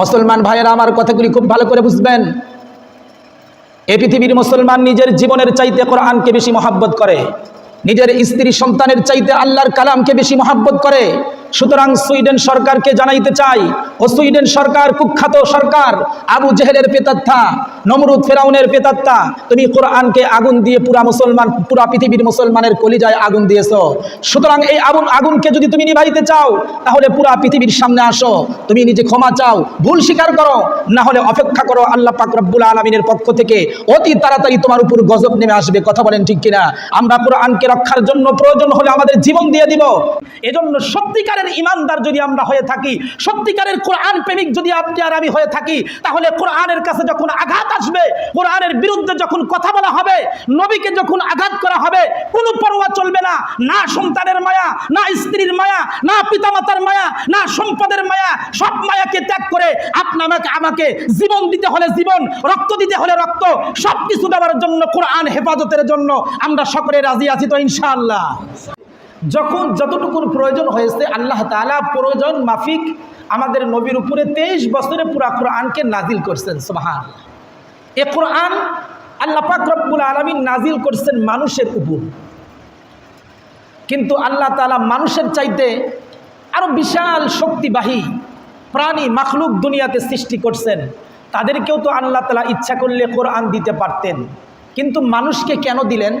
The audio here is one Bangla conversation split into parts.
মুসলমান ভাইয়েরা, আমার কথাগুলি খুব ভালো করে বুঝবেন। এ পৃথিবীর মুসলমান নিজের জীবনের চাইতে কোরআনকে বেশি মহাব্বত করে, নিজের স্ত্রী সন্তানের চাইতে আল্লাহর কালামকে বেশি মহাব্বত করে সুতরাং সুইডেন সরকারকে জানাইতে চাই, ও সুইডেন সরকার কুখ্যাত সরকার, আবু জেহেলের পেতাত্তা নমরুদ ফেরাউনের পেতাত্তা তুমি কোরআনকে আগুন দিয়ে পুরা মুসলমান, পুরা পৃথিবীর মুসলমানের কলিজায় আগুন দিয়েছ। সুতরাং এই আগুন আগুনকে যদি তুমি নিভাইতে চাও, তাহলে পুরা পৃথিবীর সামনে আসো, তুমি নিজে ক্ষমা চাও, ভুল স্বীকার করো না হলে অপেক্ষা করো আল্লাহ পাক আলমিনের পক্ষ থেকে অতি তাড়াতাড়ি তোমার উপর গজব নেমে আসবে, কথা বলেন ঠিক কিনা? আমরা কোরআনকে রক্ষার জন্য প্রয়োজন হলে আমাদের জীবন দিয়ে দিব। এজন্য সত্যিকারের ইমানদার যদি আমরা হয়ে থাকি, সত্যিকারের কোরআন প্রেমিক যদি আপনি আর আমি হয়ে থাকি, তাহলে কোরআনের কাছে যখন আঘাত আসবে, কোরআনের বিরুদ্ধে যখন কথা বলা হবে, নবীকে যখন আঘাত করা হবে, কোনো পরোয়া চলবে না। না সন্তানের মায়া, না স্ত্রীর মায়া, না পিতামাতার মায়া, না সম্পদের মায়া, সব মায়াকে ত্যাগ করে আপনাকে আমাকে জীবন দিতে হলে জীবন, রক্ত দিতে হলে রক্ত সব কিছু দেওয়ার জন্য কোরআন হেফাজতের জন্য আমরা সকলে রাজি আছি তো ইনশাআল্লাহ। যখন যতটুকুর প্রয়োজন হয়েছে, আল্লাহ তাআলা প্রয়োজন মাফিক আমাদের নবীর উপরে তেইশ বছরে পুরা কোরআনকে নাজিল করছেন সোহান এ কোরআন আল্লাহ রব্বুল আলমিন নাজিল করছেন মানুষের উপর। কিন্তু আল্লাহ তালা মানুষের চাইতে আরও বিশাল শক্তিবাহী প্রাণী, মাখলুক দুনিয়াতে সৃষ্টি করছেন। তাদেরকেও তো আল্লাহ তালা ইচ্ছা করলে কোরআন দিতে পারতেন। কিন্তু মানুষকে কেন দিলেন?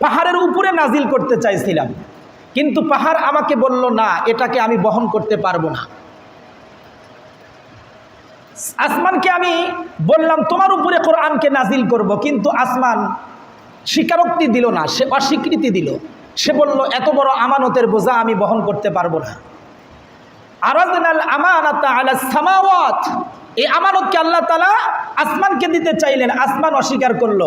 পাহাড়ের উপরে নাজিল করতে চাইছিলাম। কিন্তু পাহাড় আমাকে বলল, না, এটাকে আমি বহন করতে পারব না। আসমানকে আমি বললাম, তোমার উপরে কোরআনকে নাজিল করব। কিন্তু আসমান স্বীকারোক্তি দিল না, সে অস্বীকৃতি দিল। সে বলল, এত বড় আমানতের বোঝা আমি বহন করতে পারব না। আরাজনাল আমানাতা সামাওয়াত। এই আমানতকে আল্লাহ তালা আসমানকে দিতে চাইলেন, আসমান অস্বীকার করল।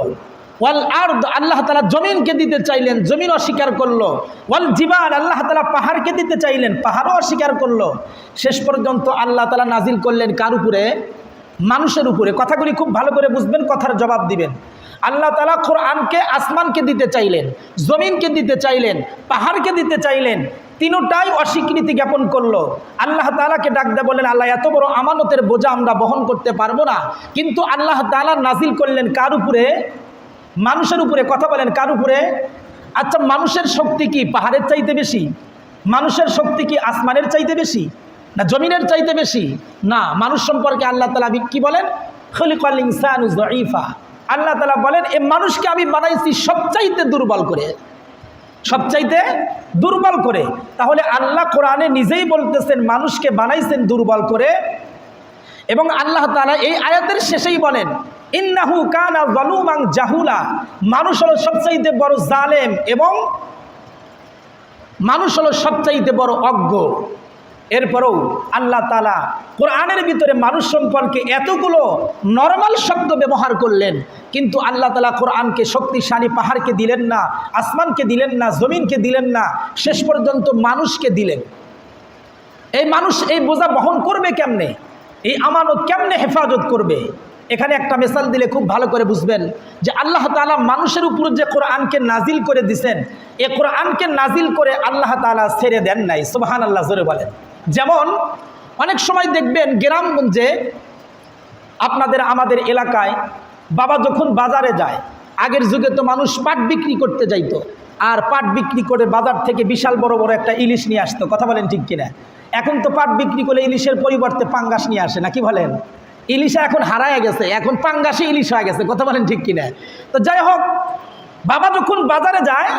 ওয়াল আর আল্লাহ তালা জমিনকে দিতে চাইলেন, জমিন অস্বীকার করল। ওয়াল জিবাল, আল্লাহ তালা পাহাড়কে দিতে চাইলেন, পাহাড়ও অস্বীকার করল। শেষ পর্যন্ত আল্লাহ তালা নাজিল করলেন কার উপরে? মানুষের উপরে। কথাগুলি খুব ভালো করে বুঝবেন, কথার জবাব দিবেন। আল্লাহ তালা কোরআনকে, আসমানকে দিতে চাইলেন, জমিনকে দিতে চাইলেন, পাহাড়কে দিতে চাইলেন। তিনোটাই অস্বীকৃতি জ্ঞাপন করল। আল্লাহ তালাকে ডাক দেয় বললেন, আল্লাহ, এত বড় আমানতের বোঝা আমরা বহন করতে পারব না। কিন্তু আল্লাহ তালা নাজিল করলেন কার উপরে? মানুষের উপরে কথা বলেন, কার উপরে? আচ্ছা মানুষের শক্তি কি পাহাড়ের চাইতে বেশি? মানুষের শক্তি কি আসমানের চাইতে বেশি? না জমিনের চাইতে বেশি? না, মানুষ সম্পর্কে আল্লাহ তালা কি বলেন? আল্লাহ তালা বলেন, এ মানুষকে আমি বানাইছি সবচাইতে দুর্বল করে। সবচাইতে দুর্বল করে। তাহলে আল্লাহ কোরআনে নিজেই বলতেছেন, মানুষকে বানাইছেন দুর্বল করে এবং আল্লাহ তালা এই আয়াতের শেষেই বলেন, ইন্নাহু কানা জলুমাং জাহুলা। মানুষ হলো সবচাইতে বড় জালেম এবং মানুষ হলো সবচাইতে বড় অজ্ঞ। এরপরেও আল্লাহ তালা কোরআনের ভিতরে মানুষ সম্পর্কে এতগুলো নর্মাল শব্দ ব্যবহার করলেন, কিন্তু আল্লাহ তালা কোরআনকে শক্তিশালী পাহাড়কে দিলেন না, আসমানকে দিলেন না, জমিনকে দিলেন না, শেষ পর্যন্ত মানুষকে দিলেন। এই মানুষ এই বোঝা বহন করবে কেমনে? এই আমানত কেমনে হেফাজত করবে? এখানে একটা মেসাল দিলে খুব ভালো করে বুঝবেন যে আল্লাহ তালা মানুষের উপর যে কোরআনকে নাজিল করে দিছেন, এ কোরআনকে নাজিল করে আল্লাহ তালা ছেড়ে দেন নাই সুবাহান আল্লাহ জোরে বলেন। যেমন অনেক সময় দেখবেন গ্রামগঞ্জে আপনাদের আমাদের এলাকায় বাবা যখন বাজারে যায়, আগের যুগে তো মানুষ পাট বিক্রি করতে যাইতো। আর পাট বিক্রি করে বাজার থেকে বিশাল বড় বড় একটা ইলিশ নিয়ে আসতো। কথা বলেন ঠিক কিনা? এখন তো পাট বিক্রি করে ইলিশের পরিবর্তে পাঙ্গাস নিয়ে আসে না, কি বলেন? ইলিশা এখন হারায় গেছে, এখন পাঙ্গাসে ইলিশ হয়ে গেছে, কথা বলেন ঠিক কিনা? তো যাই হোক, বাবা যখন বাজারে যায়,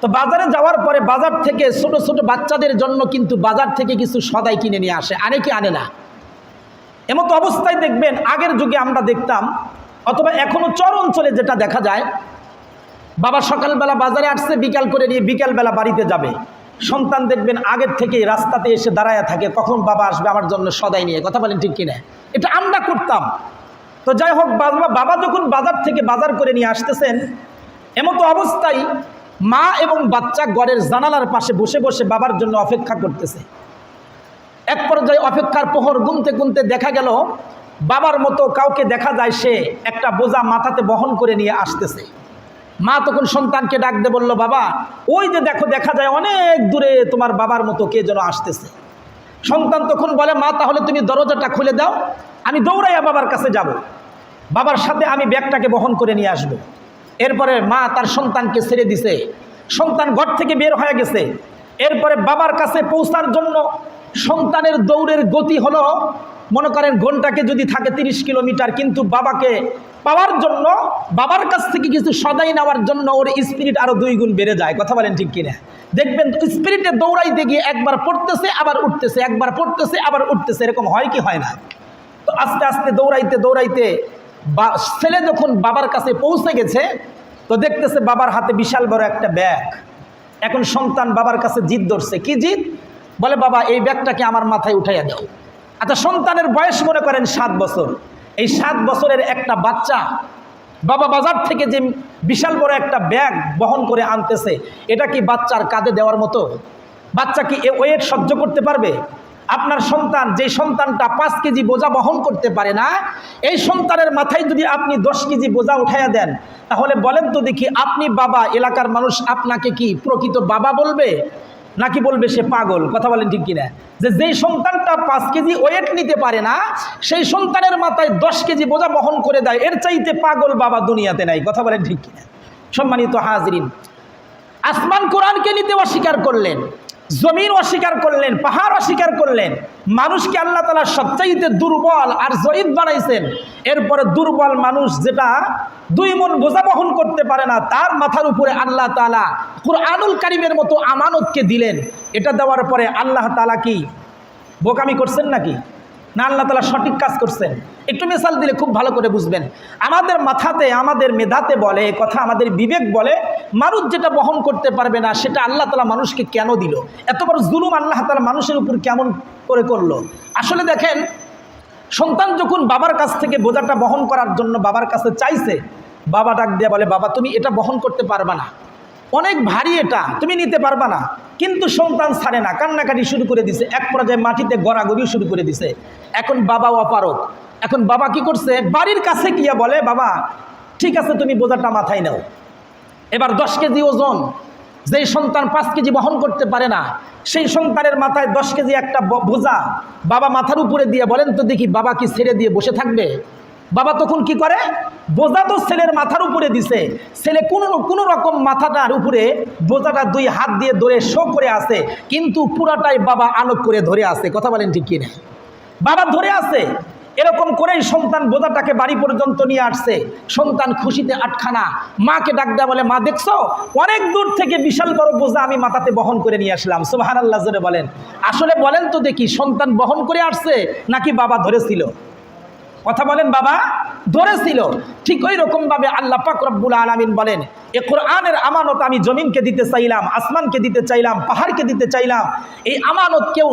তো বাজারে যাওয়ার পরে বাজার থেকে ছোট ছোট বাচ্চাদের জন্য কিন্তু বাজার থেকে কিছু সদাই কিনে নিয়ে আসে, আনে কি আনে না? এমতো অবস্থায় দেখবেন আগের যুগে আমরা দেখতাম, অথবা এখনও চর অঞ্চলে যেটা দেখা যায় বাবা সকালবেলা বাজারে আসছে, বিকাল করে নিয়ে বিকালবেলা বাড়িতে যাবে। সন্তান দেখবেন আগের থেকে রাস্তাতে এসে দাঁড়ায় থাকে কখন বাবা আসবে আমার জন্য সদাই নিয়ে। কথা বলেন ঠিক কিনা এটা আমরা করতাম। তো যাই হোক, বাবা বাবা যখন বাজার থেকে বাজার করে নিয়ে আসতেছেন, এমতো অবস্থায় মা এবং বাচ্চা ঘরের জানালার পাশে বসে বসে বাবার জন্য অপেক্ষা করতেছে। এক পর্যায়ে অপেক্ষার পোহর গুনতে গুনতে দেখা গেল, বাবার মতো কাউকে দেখা যায় সে একটা বোঝা মাথাতে বহন করে নিয়ে আসতেছে। মা তখন সন্তানকে ডাক দিয়ে বলল, বাবা, ওই যে দেখো, দেখা যায় অনেক দূরে তোমার বাবার মতো কে যেন আসতেছে। সন্তান তখন বলে, মা, তাহলে তুমি দরজাটা খুলে দাও, আমি দৌড়াইয়া বাবার কাছে যাব। বাবার সাথে আমি ব্যাগটাকে বহন করে নিয়ে আসব। এরপরে মা তার সন্তানকে ছেড়ে দিছে। সন্তান ঘর থেকে বের হয়ে গেছে। এরপরে বাবার কাছে পৌঁছার জন্য সন্তানের দৌড়ের গতি হলো, মনে করেন ঘন্টাকে যদি থাকে তিরিশ কিলোমিটার, কিন্তু বাবাকে পাওয়ার জন্য, বাবার কাছ থেকে কিছু সদাই নেওয়ার জন্য ওর স্পিরিট আরও দুই গুণ বেড়ে যায়। কথা বলেন ঠিক কিনা? দেখবেন স্পিরিটে দৌড়াইতে গিয়ে একবার পড়তেছে, আবার উঠতেছে, একবার পড়তেছে, আবার উঠতেছে। এরকম হয় কি হয় না? তো আস্তে আস্তে দৌড়াইতে দৌড়াইতে বা ছেলে যখন বাবার কাছে পৌঁছে গেছে, তো দেখতেছে বাবার হাতে বিশাল বড় একটা ব্যাগ। এখন সন্তান বাবার কাছে জিদ ধরছে। কি জিদ? বলে, বাবা, এই ব্যাগটাকে আমার মাথায় উঠাইয়া দাও। আচ্ছা সন্তানের বয়স মনে করেন সাত বছর। এই সাত বছরের একটা বাচ্চা বাবা বাজার থেকে যে বিশাল বড় একটা ব্যাগ বহন করে আনতেছে, এটা কি বাচ্চার কাঁধে দেওয়ার মতো? বাচ্চা কি এ ওয়েট সহ্য করতে পারবে? আপনার সন্তান যে সন্তানটা পাঁচ কেজি বোঝা বহন করতে পারে না, এই সন্তানের মাথায় যদি আপনি দশ কেজি বোঝা উঠাইয়া দেন, তাহলে বলেন তো দেখি আপনি বাবা এলাকার মানুষ আপনাকে কি প্রকৃত বাবা বলবে? নাকি বলবে সে পাগল? কথা বলেন ঠিক কিনা? যে যেই সন্তানটা পাঁচ কেজি ওয়েট নিতে পারে না, সেই সন্তানের মাথায় দশ কেজি বোঝা বহন করে দেয়। এর চাইতে পাগল বাবা দুনিয়াতে নাই। কথা বলেন ঠিক কিনা? সম্মানিত হাজরিন, আসমান কোরআনকে নিতে অস্বীকার করলেন। জমিন অস্বীকার করলেন, পাহাড় অস্বীকার করলেন, মানুষকে আল্লাহ তালা সবচাইতে দুর্বল আর জয়ীদ বানাইছেন। এরপরে দুর্বল মানুষ যেটা দুই মন বোঝা বহন করতে পারে না, তার মাথার উপরে আল্লাহ তালা কুরআনুল কারিমের মতো আমানতকে দিলেন। এটা দেওয়ার পরে আল্লাহ তালা কি বোকামি করছেন নাকি? না আল্লাহ তালা সঠিক কাজ করছেন। একটু মিসাল দিলে খুব ভালো করে বুঝবেন। আমাদের মাথাতে, আমাদের মেধাতে বলে, এ কথা আমাদের বিবেক বলে, মানুষ যেটা বহন করতে পারবে না, সেটা আল্লাহ তালা মানুষকে কেন দিল? এত বড় জুলুম আল্লাহ তালা মানুষের উপর কেমন করে করল? আসলে দেখেন, সন্তান যখন বাবার কাছ থেকে বোঝাটা বহন করার জন্য বাবার কাছে চাইছে, বাবা ডাক দিয়ে বলে, বাবা, তুমি এটা বহন করতে পারবা না। অনেক ভারী এটা, তুমি নিতে পারবা না। কিন্তু সন্তান ছাড়ে না, কান্নাকাটি শুরু করে দিছে। এক পর্যায়ে মাটিতে গড়াগড়িও শুরু করে দিছে। এখন বাবা অপারক এখন বাবা কি করছে? বাড়ির কাছে গিয়া বলে, বাবা, ঠিক আছে, তুমি বোঝাটা মাথায় নাও। এবার দশ কেজি ওজন। যেই সন্তান পাঁচ কেজি বহন করতে পারে না, সেই সন্তানের মাথায় দশ কেজি একটা বোঝা। বাবা মাথার উপরে দিয়ে বলেন, তো দেখি বাবা কি ছেড়ে দিয়ে বসে থাকবে? বাবা তখন কি করে? বোঝা তো ছেলের মাথার উপরে দিছে। ছেলে কোনো কোনো রকম মাথাটার উপরে বোঝাটা দুই হাত দিয়ে ধরে শো করে আছে, কিন্তু পুরাটাই বাবা আলোক করে ধরে আছে। কথা বলেন ঠিক কিনা? বাবা ধরে আছে। এরকম করেই সন্তান বোঝাটাকে বাড়ি পর্যন্ত নিয়ে আসছে। সন্তান খুশিতে আটখানা। মাকে ডাক দেয়া বলে, মা, দেখছ? অনেক দূর থেকে বিশাল বড় বোঝা আমি মাথাতে বহন করে নিয়ে আসলাম। সোহান আল্লাহ বলেন। আসলে বলেন তো দেখি, সন্তান বহন করে আসছে নাকি বাবা ধরেছিল? কথা বলেন বাবা, ধরেছিল। ঠিক ওই রকমভাবে আল্লাহ পাক রব্বুল আলমিন বলেন, এ কোরআনের আমানত আমি জমিনকে দিতে চাইলাম, আসমানকে দিতে চাইলাম, পাহাড়কে দিতে চাইলাম। এই আমানত কেউ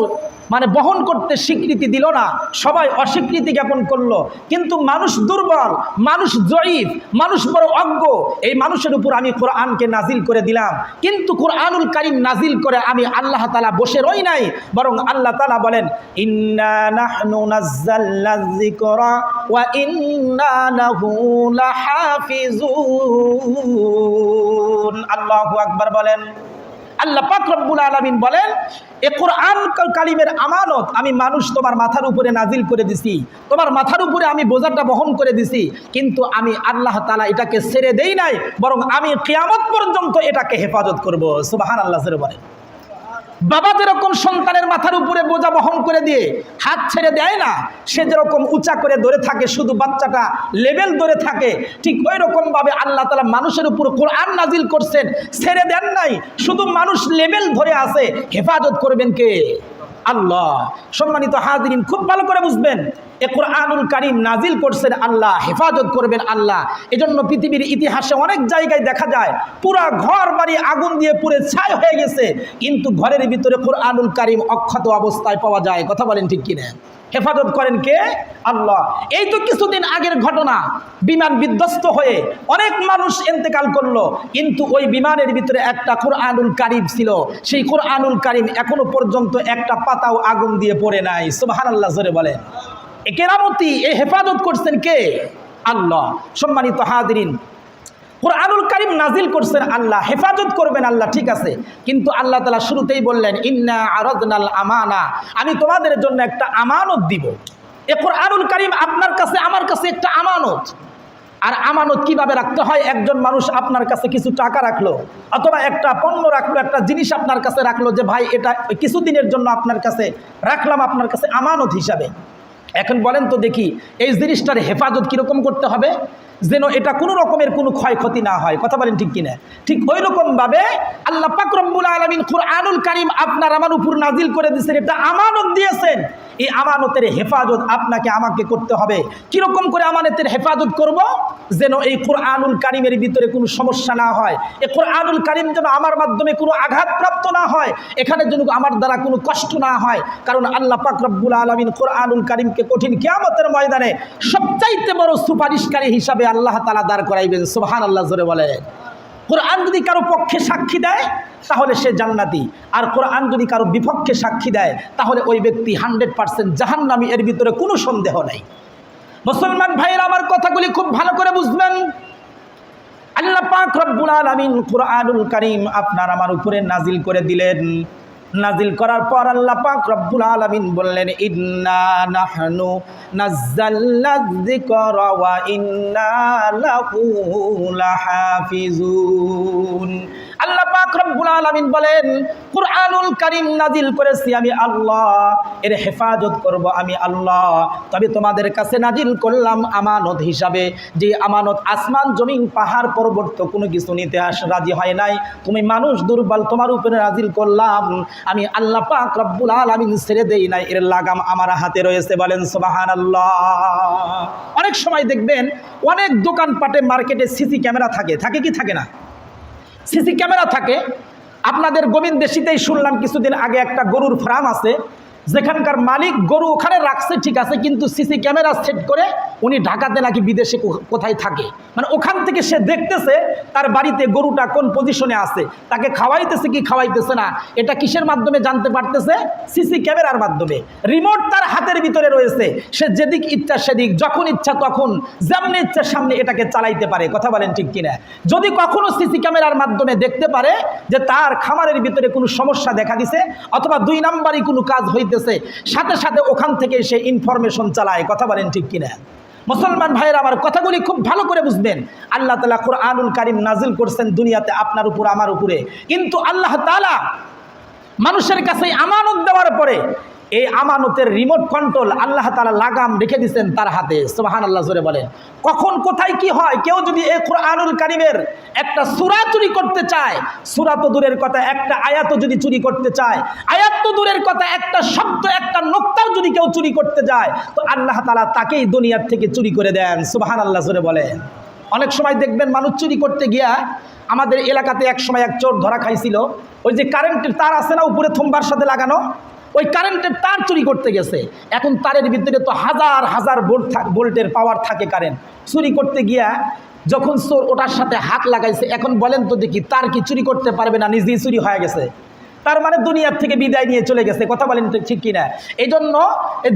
মানে বহন করতে স্বীকৃতি দিল না। সবাই অস্বীকৃতি জ্ঞাপন করল। কিন্তু মানুষ দুর্বল, মানুষ জয়ীফ, মানুষ বড় অজ্ঞ, এই মানুষের উপর আমি কোরআনকে নাজিল করে দিলাম। কিন্তু কোরআনুল কারিম নাজিল করে আমি আল্লাহ তালা বসে রই নাই, বরং আল্লাহ তালা বলেন, ইন্না ওয়া ইন্না লাহু লাহাফিজুন। আল্লাহু আকবার বলেন। আল্লাহ পাক রব্বুল আলামিন বলেন, এ কোরআন কালিমের আমানত আমি মানুষ তোমার মাথার উপরে নাজিল করে দিছি। তোমার মাথার উপরে আমি বোঝাটা বহন করে দিছি। কিন্তু আমি আল্লাহ তালা এটাকে ছেড়ে দেই নাই, বরং আমি কিয়ামত পর্যন্ত এটাকে হেফাজত করব। সুবাহান আল্লাহ বলেন। বাবা যেরকম সন্তানের মাথার উপরে বোঝা বহন করে দিয়ে হাত ছেড়ে দেয় না, সে যেরকম উঁচা করে ধরে থাকে, শুধু বাচ্চাটা লেভেল ধরে থাকে, ঠিক ওই রকমভাবে আল্লাহ তালা মানুষের উপর কোরআন নাজিল করছেন, ছেড়ে দেন নাই, শুধু মানুষ লেভেল ধরে আছে, হেফাজত করবেন কে? আল্লাহ। সম্মানিত হাজরিন, খুব ভালো করে বুঝবেন। এ কোরআনুল কারিম নাজিল করছেন আল্লাহ, হেফাজত করবেন আল্লাহ। এজন্য পৃথিবীর ইতিহাসে অনেক জায়গায় দেখা যায়, পুরা ঘর বাড়ি আগুন দিয়ে পুরে ছাই হয়ে গেছে, কিন্তু ঘরের ভিতরে কোরআনুল কারিম অক্ষত অবস্থায় পাওয়া যায়। কথা বলেন ঠিক কিনা? হেফাজত করেন কে? আল্লাহ। এই তো কিছুদিন আগের ঘটনা, বিমান বিধ্বস্ত হয়ে অনেক মানুষ এন্তেকাল করল, কিন্তু ওই বিমানের ভিতরে একটা কোরআনুল কারিম ছিল। সেই কোরআনুল কারিম এখনও পর্যন্ত একটা পাতাও আগুন দিয়ে পড়ে নাই। সুবাহান আল্লাহ জোরে বলেন। এ কেরামতি, এ হেফাজত করছেন কে? আল্লাহ। সম্মানিত হাদিরিন কোরআনুল করিম নাজিল করছেন আল্লাহ, হেফাজত করবেন আল্লাহ, ঠিক আছে। কিন্তু আল্লাহ তালা শুরুতেই বললেন, ইন্না আরদনাল আমানা। আমি তোমাদের জন্য একটা আমানত দিব। এ কোরআনুল কারিম আপনার কাছে, আমার কাছে একটা আমানত। আর আমানত কীভাবে রাখতে হয়? একজন মানুষ আপনার কাছে কিছু টাকা রাখল, অথবা একটা পণ্য রাখল, একটা জিনিস আপনার কাছে রাখল যে, ভাই, এটা কিছুদিনের জন্য আপনার কাছে রাখলাম, আপনার কাছে আমানত হিসাবে। এখন বলেন তো দেখি এই জিনিসটার হেফাজত কীরকম করতে হবে? যেন এটা কোনো রকমের কোনো ক্ষয়ক্ষতি না হয়। কথা বলেন ঠিক কিনা? ঠিক ওই রকমভাবে আল্লাহ পাকরম্বুল আলমিন আনুল কারিম আপনার আমার উপর নাজিল করে দিয়েছেন, এটা আমানত দিয়েছেন। এই আমানতের হেফাজত আপনাকে, আমাকে করতে হবে। কীরকম করে আমানতের হেফাজত করব? যেন এই কোরআনুল কারিমের ভিতরে কোনো সমস্যা না হয়। এই কোরআনুল কারিম যেন আমার মাধ্যমে কোনো আঘাতপ্রাপ্ত না হয়, এখানে যেন আমার দ্বারা কোনো কষ্ট না হয়। কারণ আল্লাহ পাক রব্বুল আলমিন কোরআনুল কারিমকে কঠিন কিয়ামতের ময়দানে সবচাইতে বড় সুপারিশকারী হিসাবে আল্লাহ তালা দাঁড় করাইবেন সুবহান আল্লাহ জোরে বলে। কোরআন যদি কারও পক্ষে সাক্ষী দেয়, তাহলে সে জান্নাতি। আর কোরআন যদি কারও বিপক্ষে সাক্ষী দেয়, তাহলে ওই ব্যক্তি হান্ড্রেড পার্সেন্ট জাহান্নামি, এর ভিতরে কোনো সন্দেহ নেই। মুসলমান ভাইয়ের, আমার কথাগুলি খুব ভালো করে বুঝবেন। আল্লাহ পাক রব্বুল আলামিন কোরআনুল কারীম আপনার আমার উপরে নাজিল করে দিলেন। নাজিল করার পর আল্লাহ পাক রব্বুল আলামিন বললেন, ইন্না নাহনু নাযালনা যিকরা ওয়া ইন্না লাহু লাহাফিজুন। আল্লাহ পাক রব্বুল আলামিন বলেন, কুরআনুল কারীম নাজিল করেছি আমি আল্লাহ, এর হেফাজত করব আমি আল্লাহ। তবে তোমাদের কাছে নাজিল করলাম আমানত হিসাবে, যে আমানত আসমান, জমিন, পাহাড় পর্বত তো কোনো কিছু নিতে আস, রাজি হয় নাই। তুমি মানুষ দুর্বল, তোমার উপরে নাজিল করলাম। আমি আল্লাহ পাক রব্বুল আলামিন ছেড়ে দেই নাই, এর লাগাম আমার হাতে রয়েছে। বলেন, সুবহানাল্লাহ। অনেক সময় দেখবেন, অনেক দোকানপাটে, মার্কেটে সিসি ক্যামেরা থাকে থাকে কি থাকে না? সিসি ক্যামেরা থাকে। আপনাদের গোবিন্দেশিতেই শুনলাম কিছুদিন আগে একটা গরুর ফার্ম আছে। যেখানকার মালিক গরু ওখানে রাখছে, ঠিক আছে, কিন্তু সিসি ক্যামেরা সেট করে উনি ঢাকাতে নাকি বিদেশে কোথায় থাকে। মানে ওখান থেকে সে দেখতেছে তার বাড়িতে গরুটা কোন পজিশনে আছে, তাকে খাওয়াইতেছে কি খাওয়াইতেছে না, এটা কিসের মাধ্যমে জানতে পারতেছে? সিসি ক্যামেরার মাধ্যমে। রিমোট তার হাতের ভিতরে রয়েছে, সে যেদিক ইচ্ছা সেদিক, যখন ইচ্ছা তখন, যেমনি ইচ্ছা সামনে এটাকে চালাইতে পারে, কথা বলেন ঠিক কিনা। যদি কখনো সিসি ক্যামেরার মাধ্যমে দেখতে পারে যে তার খামারের ভিতরে কোনো সমস্যা দেখা দিছে, অথবা দুই নাম্বারই কোনো কাজ হইতেছে সাথে সাথে ওখান থেকে সে ইনফরমেশন চালায়, কথা বলেন ঠিক কিনা। মুসলমান ভাইয়ের, আমার কথাগুলি খুব ভালো করে বুঝবেন। আল্লাহ তালা কোরআনুল কারিম নাজিল করছেন দুনিয়াতে আপনার উপর, আমার উপরে। কিন্তু আল্লাহ তালা মানুষের কাছে আমানত দেওয়ার পরে এই আমানতের রিমোট কন্ট্রোল আল্লাহ তালা লাগাম রেখে দিচ্ছেন তার হাতে সোহান আল্লাহ জোরে বলেন। কখন, কোথায় কি হয়? কেউ যদি এই কোরআনুল কারিমের একটা সুরা চুরি করতে চায়, সুরা তো দূরের কথা, একটা আয়াত যদি চুরি করতে চায়, আয়াত তো দূরের কথা, একটা শব্দ, একটা নোক্তাও যদি কেউ চুরি করতে যায়, তো আল্লাহ তালা তাকেই দুনিয়ার থেকে চুরি করে দেন সুবাহান আল্লাহ জোরে বলেন। অনেক সময় দেখবেন মানুষ চুরি করতে গিয়া আমাদের এলাকাতে এক সময় এক চোর ধরা খাইছিল, ওই যে কারেন্টের তার আছে না উপরে থম্বার সাথে লাগানো? ওই কারেন্টের তার চুরি করতে গেছে। এখন তারের ভিতরে তো হাজার হাজার বোল্ট বোল্টের পাওয়ার থাকে কারেন্ট চুরি করতে গিয়া যখন চোর ওটার সাথে হাত লাগাইছে, এখন বলেন তো দেখি তার কি চুরি করতে পারবে না, নিজেই চুরি হয়ে গেছে। তার মানে দুনিয়ার থেকে বিদায় নিয়ে চলে গেছে, কথা বলেন ঠিক কিনা? এই জন্য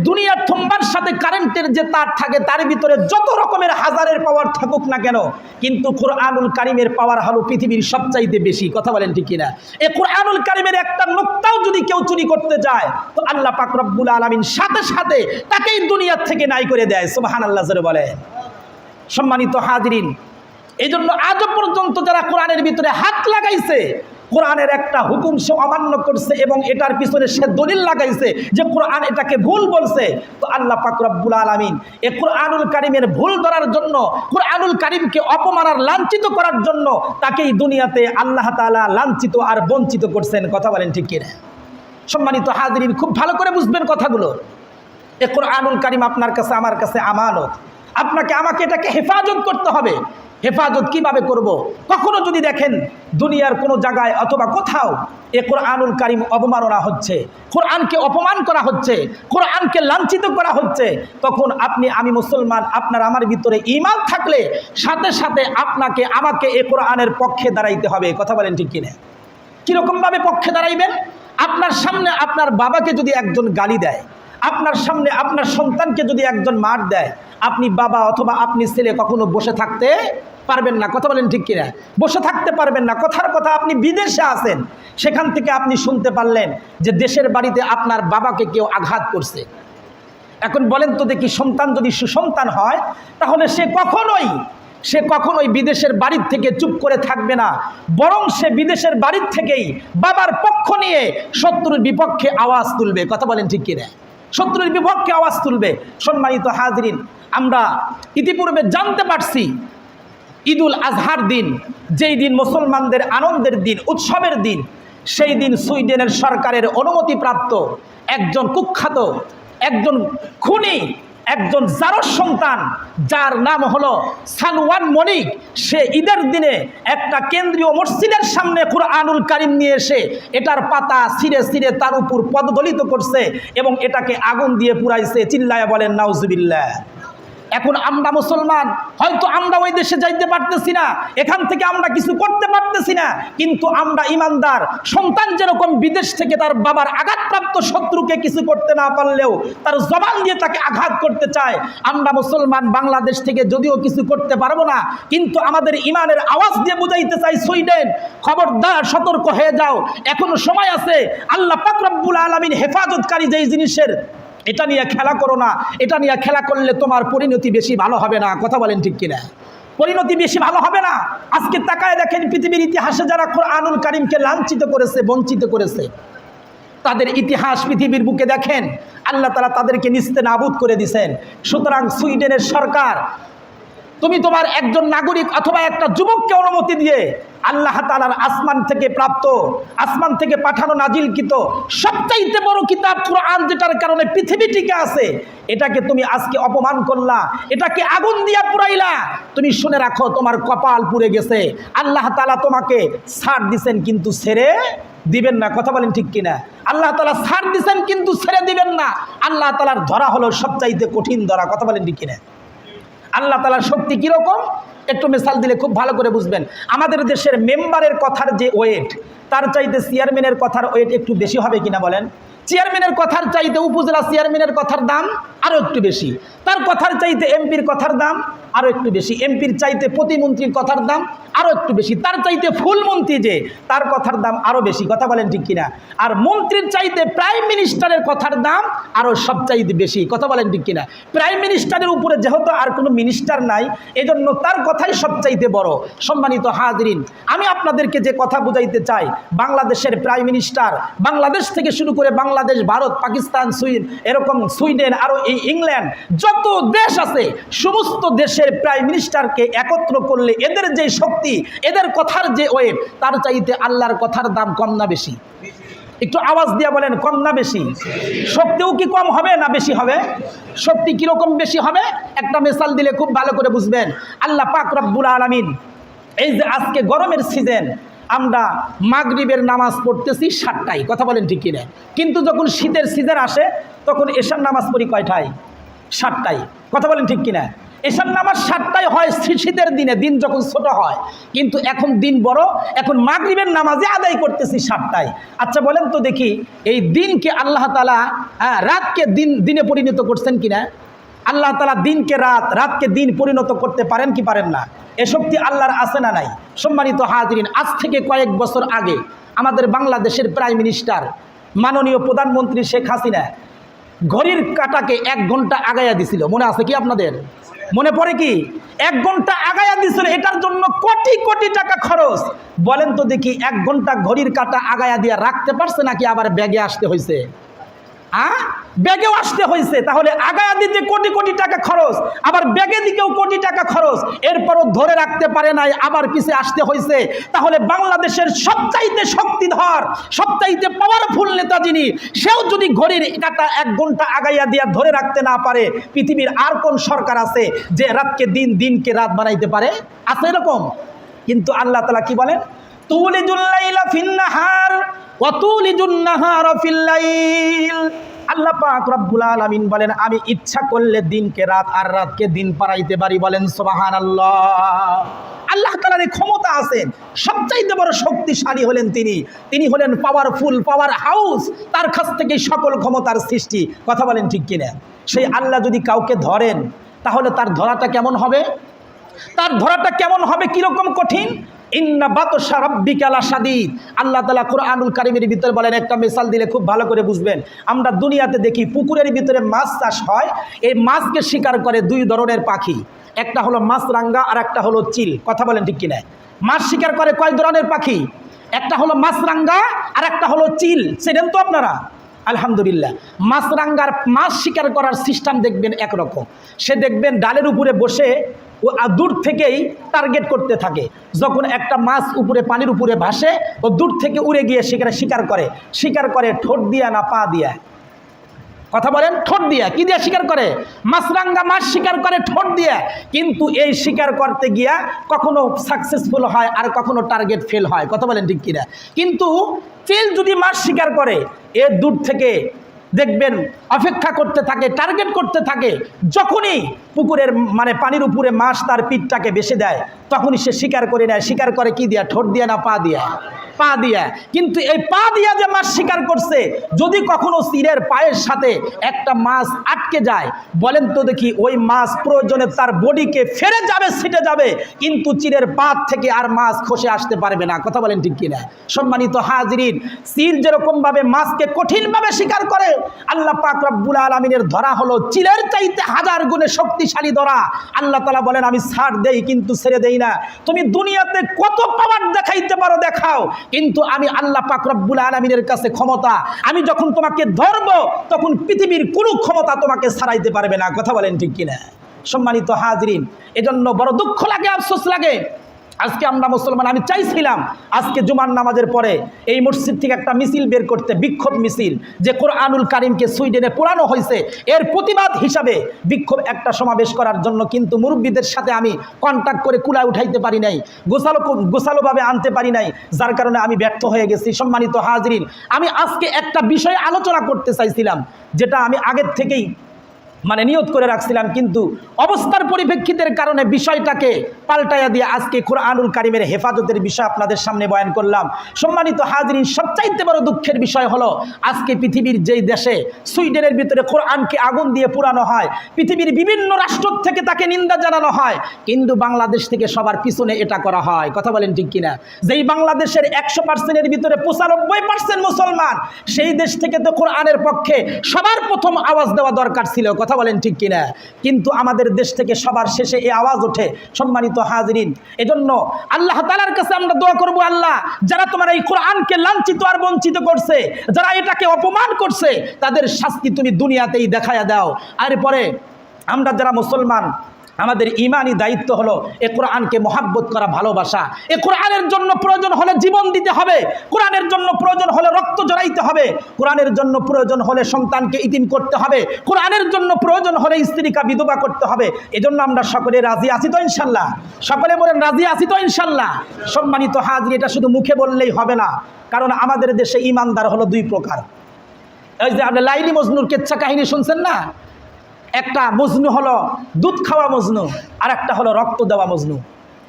দুনিয়ার থম্বার সাথে কারেন্টের যে তার থাকে, তার ভিতরে যত রকমের হাজারের পাওয়ার থাকুক না কেন, কিন্তু কোরআনুল কারিমের পাওয়ার হলো পৃথিবীর সবচাইতে বেশি, কথা বলেন ঠিক কিনা? এই কোরআনুল কারিমের একটা নোক্তাও যদি কেউ চুরি করতে যায়, তো আল্লাহ পাক রব্বুল আলমিন সাথে সাথে তাকেই দুনিয়ার থেকে নাই করে দেয় সুবাহান আল্লাহ বলে সম্মানিত হাজরিন এই জন্য আজও পর্যন্ত যারা কোরআনের ভিতরে হাত লাগাইছে কোরআনের একটা হুকুম সে অমান্য করছে এবং এটার পিছনে সে দলিল লাগাইছে যে কোরআন এটাকে ভুল বলছে। তো আল্লাহ পাক রব্বুল আলমিন এ কোরআনুল কারিমের ভুল ধরার জন্য, কোরআনুল কারিমকে অপমান আর লাঞ্ছিত করার জন্য তাকেই দুনিয়াতে আল্লাহ তাআলা লাঞ্ছিত আর বঞ্চিত করছেন। কথা বলেন ঠিক কিনা? সম্মানিত হাজরিন, খুব ভালো করে বুঝবেন কথাগুলো। এ কোরআনুল কারিম আপনার কাছে, আমার কাছে আমানত। আপনাকে, আমাকে এটাকে হেফাজত করতে হবে। হেফাজত কীভাবে করব। কখনো যদি দেখেন দুনিয়ার কোনো জায়গায় অথবা কোথাও এ কোরআনুল কারিম অবমাননা হচ্ছে, কোরআনকে অপমান করা হচ্ছে, কোরআনকে লাঞ্ছিত করা হচ্ছে, তখন আপনি, আমি মুসলমান, আপনার আমার ভিতরে ইমান থাকলে সাথে সাথে আপনাকে, আমাকে এ কোরআনের পক্ষে দাঁড়াইতে হবে। কথা বলেন ঠিক কিনা? কীরকমভাবে পক্ষে দাঁড়াইবেন? আপনার সামনে আপনার বাবাকে যদি একজন গালি দেয় আপনার সামনে আপনার সন্তানকে যদি একজন মার দেয়, আপনি বাবা অথবা আপনি ছেলে কখনো বসে থাকতে পারবেন না। কথা বলেন ঠিক কিনা? বসে থাকতে পারবেন না। কথার কথা আপনি বিদেশে আছেন, সেখান থেকে আপনি শুনতে পারলেন যে দেশের বাড়িতে আপনার বাবাকে কেউ আঘাত করছে। এখন বলেন তো দেখি, সন্তান যদি সুসন্তান হয়, তাহলে সে কখনোই সে কখনোই বিদেশের বাড়ির থেকে চুপ করে থাকবে না। বরং সে বিদেশের বাড়ির থেকেই বাবার পক্ষ নিয়ে শত্রুর বিপক্ষে আওয়াজ তুলবে। কথা বলেন ঠিক কিনা? শত্রুর বিপক্ষে আওয়াজ তুলবে। সম্মানিত হাজরিন, আমরা ইতিপূর্বে জানতে পারছি, ঈদুল আজহার দিন, যেই দিন মুসলমানদের আনন্দের দিন, উৎসবের দিন, সেই দিন সুইডেনের সরকারের অনুমতিপ্রাপ্ত একজন কুখ্যাত, একজন খুনি একজন জারস সন্তান, যার নাম হলো সানওয়ান মনিক, সে ঈদের দিনে একটা কেন্দ্রীয় মসজিদের সামনে কুরআনুল কারিম নিয়ে এসে এটার পাতা ছিঁড়ে ছিঁড়ে তার উপর পদদলিত করছে এবং এটাকে আগুন দিয়ে পুরাইছে চিল্লায় বলেন, নাউজুবিল্লাহ। এখন আমরা মুসলমান, হয়তো আমরা ওই দেশে যাইতে পারতেছি না, এখান থেকে আমরা কিছু করতে পারতেছি না, কিন্তু আমরা ইমানদার। সন্তান যেরকম বিদেশ থেকে তার বাবার আঘাতপ্রাপ্ত শত্রুকে কিছু করতে না পারলেও তার জবান দিয়ে তাকে আঘাত করতে চায়। আমরা মুসলমান বাংলাদেশ থেকে যদিও কিছু করতে পারব না, কিন্তু আমাদের ইমানের আওয়াজ দিয়ে বুঝাইতে চাই সুইডেন, খবরদার, সতর্ক হয়ে যাও। এখনও সময় আছে, আল্লাহ পাকরব্বুল আলমিন হেফাজতকারী যেই জিনিসের এটা নিয়ে খেলা করো না, এটা নিয়ে খেলা করলে তোমার পরিণতি বেশি ভালো হবে না। কথা বলেন ঠিক কিনা? পরিণতি বেশি ভালো হবে না? আজকে তাকায় দেখেন পৃথিবীর ইতিহাসে যারা আনুল কারিমকে লাঞ্ছিত করেছে, বঞ্চিত করেছে, তাদের ইতিহাস পৃথিবীর বুকে দেখেন, আল্লাহ তালা তাদেরকে নিস্তে নাবুদ করে দিছেন। সুতরাং সুইডেনের সরকার তুমি তোমার একজন নাগরিক অথবা একটা যুবককে অনুমতি দিয়ে আল্লাহ তালার আসমান থেকে প্রাপ্ত, আসমান থেকে পাঠানো নাজিলকৃত সবচাইতে বড় কিতাব কোরআন যেটার কারণে পৃথিবী টিকে আছে, এটাকে তুমি আজকে অপমান করলা, এটাকে আগুন দিয়া পুরাইলা তুমি শুনে রাখো, তোমার কপাল পুড়ে গেছে। আল্লাহ তালা তোমাকে ছাড় দিছেন কিন্তু ছেড়ে দিবেন না। কথা বলেন ঠিক কিনা? আল্লাহ তালা ছাড় দিছেন কিন্তু ছেড়ে দিবেন না। আল্লাহ তালার ধরা হলো সবচাইতে কঠিন ধরা। কথা বলেন ঠিক কিনা? আল্লাহ তালার শক্তি কীরকম? একটু মিসাল দিলে খুব ভালো করে বুঝবেন। আমাদের দেশের মেম্বারের কথার যে ওয়েট, তার চাইতে চেয়ারম্যানের কথার ওয়েট একটু বেশি হবে কিনা বলেন? চেয়ারম্যানের কথার চাইতে উপজেলা চেয়ারম্যানের কথার দাম আরও একটু বেশি। তার কথার চাইতে এমপির কথার দাম আরও একটু বেশি এমপির চাইতে প্রতিমন্ত্রীর কথার দাম আরও একটু বেশি। তার চাইতে ফুল মন্ত্রী যে, তার কথার দাম আরও বেশি। কথা বলেন ঠিক কিনা? আর মন্ত্রীর চাইতে প্রাইম মিনিস্টারের কথার দাম আরও সব চাইতে বেশি। কথা বলেন ঠিক কিনা? প্রাইম মিনিস্টারের উপরে যেহেতু আর কোনো মিনিস্টার নাই, এজন্য তার কথাই সবচাইতে বড়। সম্মানিত হাজরিন, আমি আপনাদেরকে যে কথা বুঝাইতে চাই, বাংলাদেশের প্রাইম মিনিস্টার, বাংলাদেশ থেকে শুরু করে বাংলাদেশ, ভারত, পাকিস্তান, সুইন, এরকম সুইডেন আরও এই ইংল্যান্ড, যত দেশ আছে, সমস্ত দেশের প্রাইম মিনিস্টারকে একত্র করলে এদের যে শক্তি, এদের কথার যে ওয়েট, তার চাইতে আল্লাহর কথার দাম কম না বেশি? একটু আওয়াজ দিয়ে বলেন, কম না বেশি? শক্তিও কি কম হবে না বেশি হবে? শক্তি কীরকম বেশি হবে? একটা মেসাল দিলে খুব ভালো করে বুঝবেন। আল্লাহ পাক রব্বুল আলমিন, এই যে আজকে গরমের সিজন আমরা মাগরিবের নামাজ পড়তেছি সাতটায়। কথা বলেন ঠিক কিনা? কিন্তু যখন শীতের সিজন আসে, তখন এশার নামাজ পড়ি কয়টায়? সাতটায়। কথা বলেন ঠিক কিনা? এশার নামাজ সাতটায় হয় শীতের দিনে, দিন যখন ছোট হয়। কিন্তু এখন দিন বড়, এখন মাগরিবের নামাজে আদায় করতেছি সাতটায়। আচ্ছা বলেন তো দেখি, এই দিনকে আল্লাহ তালা হ্যাঁ রাতকে দিন দিনে পরিণত করছেন কিনা? আল্লাহ তালা দিনকে রাত রাতকে দিন পরিণত করতে পারেন কি পারেন না? এ শক্তি আল্লাহর আছে না নাই? সম্মানিত হাজরিন, আজ থেকে কয়েক বছর আগে আমাদের বাংলাদেশের প্রাইম মিনিস্টার, মাননীয় প্রধানমন্ত্রী শেখ হাসিনা, ঘড়ির কাটাকে এক ঘণ্টা আগাইয়া দিছিল। মনে আছে কি আপনাদের? মনে পড়ে কি? এক ঘণ্টা আগায়া দিছিল এটার জন্য কোটি কোটি টাকা খরচ। বলেন তো দেখি, এক ঘণ্টা ঘড়ির কাটা আগায়া দিয়ে রাখতে পারছে নাকি আবার ব্যাগে আসতে হয়েছে আ? ব্যাগেও আসতে হয়েছে, তাহলে আগায়া দিতে কোটি কোটি টাকা খরচ, আবার ব্যাগে দিকেও কোটি টাকা খরচ, এরপরও ধরে রাখতে পারে নাই, আবার পিছে আসতে হয়েছে। তাহলে বাংলাদেশের সবচাইতে শক্তিধর, সবচাইতে পাওয়ারফুল নেতা যিনি, সেও যদি ঘড়ির কাটা এক ঘণ্টা আগাইয়া দিয়া ধরে রাখতে না পারে, পৃথিবীর আর কোন সরকার আছে যে রাতকে দিন, দিনকে রাত বানাইতে পারে? আছে এরকম? কিন্তু আল্লাহ তালা কি বলেন? তুলিজুল্লাইলা ফিন্নাহার অতুলিজুন্নাহার ফিল্লাইল আল্লাহ পাক রব্বুল আলামিন বলেন, আমি ইচ্ছা করলে দিনকে রাত আর রাতকে দিন পারাইতে পারি। বলেন, সুবহানাল্লাহ। আল্লাহ তালার এই ক্ষমতা আছেন সবচাইতে বড় শক্তিশালী হলেন তিনি। তিনি হলেন পাওয়ারফুল পাওয়ার হাউস তার কাছ থেকে সকল ক্ষমতার সৃষ্টি। কথা বলেন ঠিক কিনা? সেই আল্লাহ যদি কাউকে ধরেন, তাহলে তার ধরাটা কেমন হবে? তার ধরাটা কেমন হবে কীরকম কঠিন? ইন্না বাতসা রব্বিকালা আল্লাহ তালা কোরআনুল কারিমের ভিতরে বলেন, একটা মিসাল দিলে খুব ভালো করে বুঝবেন। আমরা দুনিয়াতে দেখি পুকুরের ভিতরে মাছ চাষ হয়, এই মাছকে শিকার করে দুই ধরনের পাখি। একটা হলো মাছরাঙ্গা আর একটা হলো চিল। কথা বলেন ঠিক কিনা? মাছ শিকার করে কয় ধরনের পাখি? একটা হলো মাছরাঙ্গা আর একটা হলো চিল। সেটান তো আপনারা? আলহামদুলিল্লাহ। মাছরাঙ্গার মাছ শিকার করার সিস্টেম দেখবেন একরকম। সে দেখবেন ডালের উপরে বসে ও দূর থেকেই টার্গেট করতে থাকে। যখন একটা মাছ উপরে, পানির উপরে ভাসে, ও দূর থেকে উড়ে গিয়ে সেখানে শিকার করে। শিকার করে, ঠোঁট দিয়া না পা দিয়া। কথা বলেন, ঠোঁট দিয়া। কি দিয়ে শিকার করে? মাছরাঙ্গা মাছ শিকার করে, ঠোঁট দিয়ে। কিন্তু এই শিকার করতে গিয়া কখনো সাকসেসফুল হয় আর কখনো টার্গেট ফেল হয়। কথা বলেন ঠিক কিনা? কিন্তু ফেল যদি মাছ শিকার করে এর দূর থেকে দেখবেন, অপেক্ষা করতে থাকে টার্গেট করতে থাকে, যখনই পুকুরের মানে পানির উপরে মাছ তার পিঠটাকে বেশি দেয়, তখনই সে শিকার করে নেয়। শিকার করে কি দিয়া? ঠোঁট দিয়া না পা দিয়া? পা দিয়া। কিন্তু এই পা দিয়া যে মাছ শিকার করছে, যদি কখনো তীরের পায়ের সাথে একটা মাছ আটকে যায়, বলেন তো দেখি ওই মাছ প্রয়োজনে তার বডিকে ফেরে যাবে, ছিটে যাবে, কিন্তু চিরের পাত থেকে আর মাছ খসে আসতে পারবে না। কথা বলেন ঠিক কিনা? সম্মানিত হাজরিন চিল যেরকমভাবে মাছকে কঠিনভাবে শিকার করে, আল্লাহ পাক রব্বুল আলমিনের ধরা হলো চিলের চাইতে হাজার গুণে শক্তিশালী ধরা। আল্লাহ তালা বলেন, আমি ছাড় দেই, কিন্তু ছেড়ে দেই না। তুমি দুনিয়াতে কত পাওয়ার দেখাইতে পারো, দেখাও। কিন্তু আমি আল্লাহ পাক রব্বুল আলমিনের কাছে ক্ষমতা। আমি যখন তোমাকে ধরব, তখন পৃথিবীর কোনো ক্ষমতা তোমাকে ছাড়াইতে পারবে না। কথা বলেন ঠিক কিনা? সম্মানিত হাজরিন, এজন্য বড় দুঃখ লাগে, আফসোস লাগে। আজকে আমরা মুসলমান, আমি চাইছিলাম আজকে জুমার নামাজের পরে এই মসজিদ থেকে একটা মিছিল বের করতে, বিক্ষোভ মিছিল, যে কোরআনুল কারিমকে সুইডেনে পোড়ানো হয়েছে। এর প্রতিবাদ হিসাবে বিক্ষোভ একটা সমাবেশ করার জন্য কিন্তু মুরব্বীদের সাথে আমি কন্ট্যাক্ট করে কুলায় উঠাইতে পারি নাই গোসালো গোসালোভাবে আনতে পারি নাই, যার কারণে আমি ব্যর্থ হয়ে গেছি। সম্মানিত হাজরিন, আমি আজকে একটা বিষয়ে আলোচনা করতে চাইছিলাম, যেটা আমি আগের থেকেই মানে নিয়ত করে রাখছিলাম, কিন্তু অবস্থার পরিপ্রেক্ষিতের কারণে বিষয়টাকে পাল্টাইয়া দিয়ে আজকে কোরআনুল কারিমের হেফাজতের বিষয় আপনাদের সামনে বয়ান করলাম। সম্মানিত হাজরিন, সবচাইতে বড় দুঃখের বিষয় হলো, আজকে পৃথিবীর যেই দেশে সুইডেনের ভিতরে কোরআনকে আগুন দিয়ে পুরানো হয়, পৃথিবীর বিভিন্ন রাষ্ট্র থেকে তাকে নিন্দা জানানো হয়, কিন্তু বাংলাদেশ থেকে সবার পিছনে এটা করা হয়। কথা বলেন ঠিক কিনা? যেই বাংলাদেশের একশো পার্সেন্টের ভিতরে পঁচানব্বই পার্সেন্ট মুসলমান, সেই দেশ থেকে তো কোরআনের পক্ষে সবার প্রথম আওয়াজ দেওয়া দরকার ছিল। কথা বলেন ঠিক কিনা? কিন্তু আমাদের দেশ থেকে সবার শেষে এই আওয়াজ ওঠে, সম্মানিত হাজরিন। এজন্য আল্লাহ তালার কাছে আমরা দোয়া করব, আল্লাহ, যারা তোমার এই কোরআনকে লাঞ্ছিত আর বঞ্চিত করছে, যারা এটাকে অপমান করছে, তাদের শাস্তি তুমি দুনিয়াতেই দেখায় দাও। আর পরে আমরা যারা মুসলমান আমাদের ইমানই দায়িত্ব হলো এ কোরআনকে মহাব্বত করা, ভালোবাসা। এ কোরআনের জন্য প্রয়োজন হলে জীবন দিতে হবে। কোরআনের জন্য প্রয়োজন হলে রক্ত জড়াইতে হবে। কোরআনের জন্য প্রয়োজন হলে সন্তানকে ইতিম করতে হবে। কোরআনের জন্য প্রয়োজন হলে স্ত্রীকা বিধবা করতে হবে। এজন্য আমরা সকলে রাজি আছি তো ইনশাল্লাহ। সকলে বলেন, রাজি আছি তো ইনশাল্লাহ। সম্মানিত হাজির, এটা শুধু মুখে বললেই হবে না। কারণ আমাদের দেশে ইমানদার হলো দুই প্রকার। এই যে আপনি লাইলি মজনুর কেচ্ছা কাহিনী শুনছেন না? একটা মজনু হলো দুধ খাওয়া মজনু, আর একটা হলো রক্ত দেওয়া মজনু।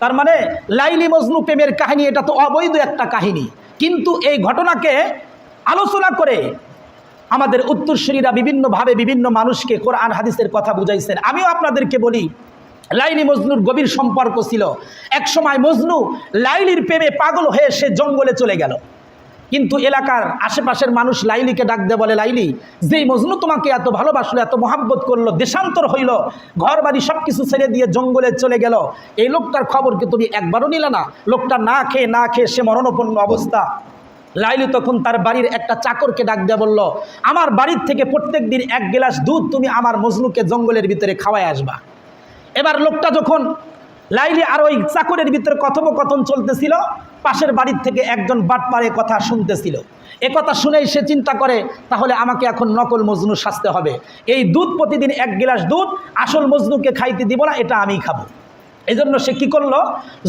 তার মানে লাইলি মজনু প্রেমের কাহিনী, এটা তো অবৈধ একটা কাহিনী। কিন্তু এই ঘটনাকে আলোচনা করে আমাদের উত্তরসূরীরা বিভিন্নভাবে বিভিন্ন মানুষকে কোরআন, হাদিসের কথা বুঝাইছেন। আমিও আপনাদেরকে বলি, লাইলি মজনুর গভীর সম্পর্ক ছিল। এক সময় মজনু লাইলির প্রেমে পাগল হয়ে সে জঙ্গলে চলে গেল। কিন্তু এলাকার আশেপাশের মানুষ লাইলিকে ডাক দিয়ে বলে, লাইলি, যেই মজনু তোমাকে এত ভালোবাসলো, এত মহাব্বত করল, দেশান্তর হইল ঘর বাড়ি সব কিছু ছেড়ে দিয়ে জঙ্গলে চলে গেল, এই লোকটার খবর কি তুমি একবারও নিলে না? লোকটা না খেয়ে না খেয়ে সে মরণপন্ন অবস্থা। লাইলি তখন তার বাড়ির একটা চাকরকে ডাক দিয়ে বলল, আমার বাড়ির থেকে প্রত্যেক দিন এক গ্লাস দুধ তুমি আমার মজনুকে জঙ্গলের ভিতরে খাওয়ায় আসবা। এবার লোকটা যখন লাইলি আর ওই চাকরের ভিতরে কথোপকথন চলতেছিল, পাশের বাড়ির থেকে একজন বাটপারে কথা শুনতেছিল। এ কথা শুনেই সে চিন্তা করে, তাহলে আমাকে এখন নকল মজনু সাজতে হবে। এই দুধ প্রতিদিন এক গিলাস দুধ, আসল মজনুকে খাইতে দিব না, এটা আমি খাব। এই জন্য সে কী করল?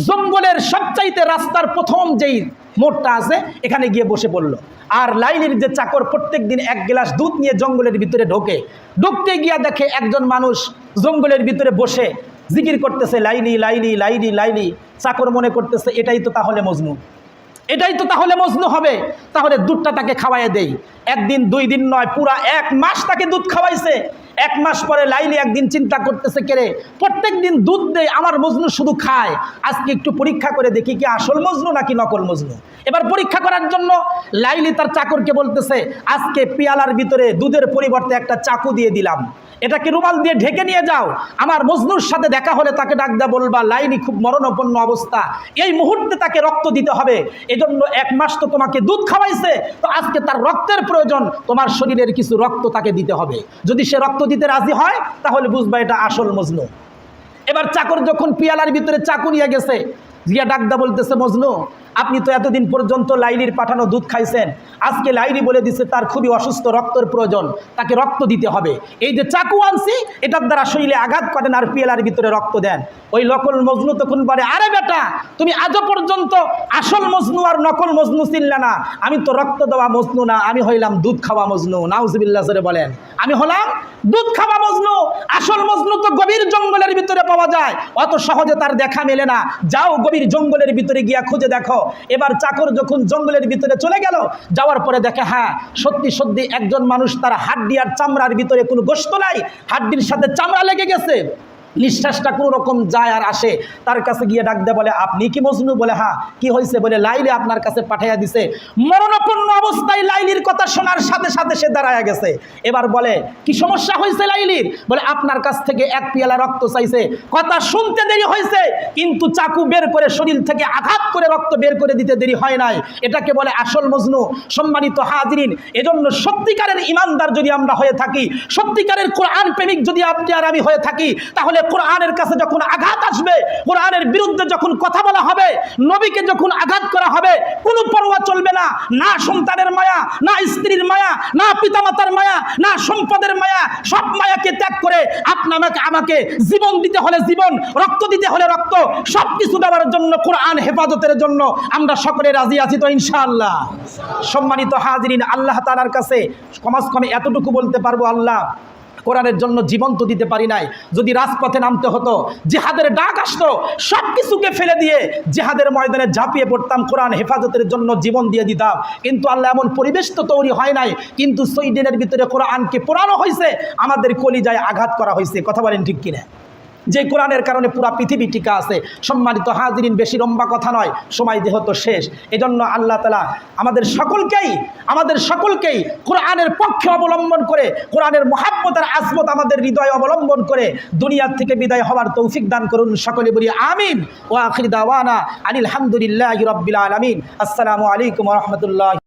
জঙ্গলের সবচাইতে রাস্তার প্রথম যেই মোড়টা আছে, এখানে গিয়ে বসে পড়ল। আর লাইনের যে চাকর প্রত্যেক দিন এক গ্লাস দুধ নিয়ে জঙ্গলের ভিতরে ঢোকে। ঢুকতে গিয়া দেখে একজন মানুষ জঙ্গলের ভিতরে বসে জিকির করতেছে, লাইলি লাইলি লাইলি লাইলি। চাকর মনে করতেছে, এটাই তো তাহলে মজনু। এটাই তো তাহলে মজনু হবে। তাহলে দুধটা তাকে খাওয়াইয়ে দেই। একদিন, দুই দিন নয়, পুরা এক মাস তাকে দুধ খাওয়াইছে। এক মাস পরে লাইলি একদিন চিন্তা করতেছে, কেরে প্রত্যেক দিন দুধ দেয়, আমার মজনু শুধু খায়। আজকে একটু পরীক্ষা করে দেখি কি আসল মজনু নাকি নকল মজনু? এবার পরীক্ষা করার জন্য লাইলি তার চাকরকে বলতেছে, আজকে পিয়ালার ভিতরে দুধের পরিবর্তে একটা চাকু দিয়ে দিলাম। এটাকে রুমাল দিয়ে ঢেকে নিয়ে যাও। আমার মজনুর সাথে দেখা হলে তাকে ডাক দেয়া বলবা লাইনি খুব মরণাপন্ন অবস্থা। এই মুহূর্তে তাকে রক্ত দিতে হবে। এজন্য এক মাস তো তোমাকে দুধ খাওয়াইছে। তো আজকে তার রক্তের প্রয়োজন। তোমার শরীরের কিছু রক্ত তাকে দিতে হবে। যদি সে রক্ত দিতে রাজি হয়, তাহলে বুঝবা এটা আসল মজনু। এবার চাকর যখন পিয়ালার ভিতরে চাকুরিয়া গেছে জিয়া ডাকদা বলতেছে, মজনু আপনি তো এতদিন পর্যন্ত লাইলির পাঠানো দুধ খাইছেন। আজকে লাইলি বলে দিছে, তার খুবই অসুস্থ রক্তের প্রয়োজন, তাকে রক্ত দিতে হবে। এই যে চাকু আনছি, এটার দ্বারা শরীরে আঘাত করেন আর পিয়ালার ভিতরে রক্ত দেন। ওই নকল মজনু তখন বলে, আরে বেটা, তুমি আজও পর্যন্ত আসল মজনু আর নকল মজনু চিনলে না। আমি তো রক্ত দেওয়া মজনু না, আমি হইলাম দুধ খাওয়া মজনু। নাউজবিল্লা সরে বলেন। আমি হলাম দুধ খাওয়া মজনু। আসল মজনু তো গভীর জঙ্গলের ভিতরে পাওয়া যায়। অত সহজে তার দেখা মেলে না। যাও গভীর জঙ্গলের ভিতরে গিয়া খুঁজে দেখো। এবার চাকর যখন জঙ্গলের ভিতরে চলে গেল, যাওয়ার পরে দেখে হ্যাঁ সত্যি সত্যি একজন মানুষ তার হাড্ডি আর চামড়ার ভিতরে কোনো গোস্ত নাই। হাড্ডির সাথে চামড়া লেগে গেছে। নিঃশ্বাসটা কোনো রকম যায় আর আসে, তার কাছে গিয়ে ডাক দেয় বলে, আপনি কি মজনু? বলে হ্যাঁ। কি হয়েছে? বলে, লাইলি আপনার কাছে পাঠাইয়া দিছে। মরণাপন্ন অবস্থায় লাইলির কথা শোনার সাথে সাথে সে দাঁড়ায় গেছে। এবার বলে, কি সমস্যা হয়েছে লাইলির? বলে, আপনার কাছ থেকে এক পিয়ালা রক্ত চাইছে। কথা শুনতে দেরি হয়েছে, কিন্তু চাকু বের করে শরীর থেকে আঘাত করে রক্ত বের করে দিতে দেরি হয় নাই। এটাকে বলে আসল মজনু। সম্মানিত হাজরিন, এজন্য সত্যিকারের ইমানদার যদি আমরা হয়ে থাকি, সত্যিকারের কোরআন প্রেমিক যদি আপনি আর আমি হয়ে থাকি, তাহলে কোরআনের কাছে যখন আঘাত আসবে, কোরআনের বিরুদ্ধে যখন কথা বলা হবে, নবীকে যখন আঘাত করা হবে, কোনো পরোয়া চলবে না। না সন্তানের মায়া, না স্ত্রীর মায়া, না পিতামাতার মায়া, না সম্পদের মায়া, সব মায়াকে ত্যাগ করে আপনাকে আমাকে জীবন দিতে হলে জীবন, রক্ত দিতে হলে রক্ত সব কিছু দেওয়ার জন্য, কোরআন হেফাজতের জন্য আমরা সকলে রাজি আছি তো ইনশাআল্লাহ। সম্মানিত হাজরিন, আল্লাহ তালার কাছে কমাস কমে এতটুকু বলতে পারব আল্লাহ। কোরআনের জন্য জীবন তো দিতে পারি নাই। যদি রাজপথে নামতে হতো, জেহাদের ডাক আসতো সব কিছুকে ফেলে দিয়ে জেহাদের ময়দানে ঝাঁপিয়ে পড়তাম, কোরআন হেফাজতের জন্য জীবন দিয়ে দিতাম। কিন্তু আল্লাহ এমন পরিবেশ তো তৈরি হয় নাই, কিন্তু সুইডেনের ভিতরে কোরআনকে পোড়ানো হয়েছে, আমাদের কলিজায় আঘাত করা হয়েছে। কথা বলেন ঠিক কিনা? যে কোরআনের কারণে পুরা পৃথিবী টিকা আছে, সম্মানিত হাজিরিন, বেশি লম্বা কথা নয়, সময় যেহেতু শেষ। এজন্য আল্লাহ তালা আমাদের সকলকেই আমাদের সকলকেই কোরআনের পক্ষে অবলম্বন করে, কোরআনের মহাব্বতার আসমত আমাদের হৃদয় অবলম্বন করে দুনিয়ার থেকে বিদায় হওয়ার তৌফিক দান করুন সকলে বলি, আমিন। ও আখির দাওয়ানা আনিল হামদুলিল্লাহ রব্বিল আলমিন। আসসালামু আলাইকুম রহমতুল্লাহ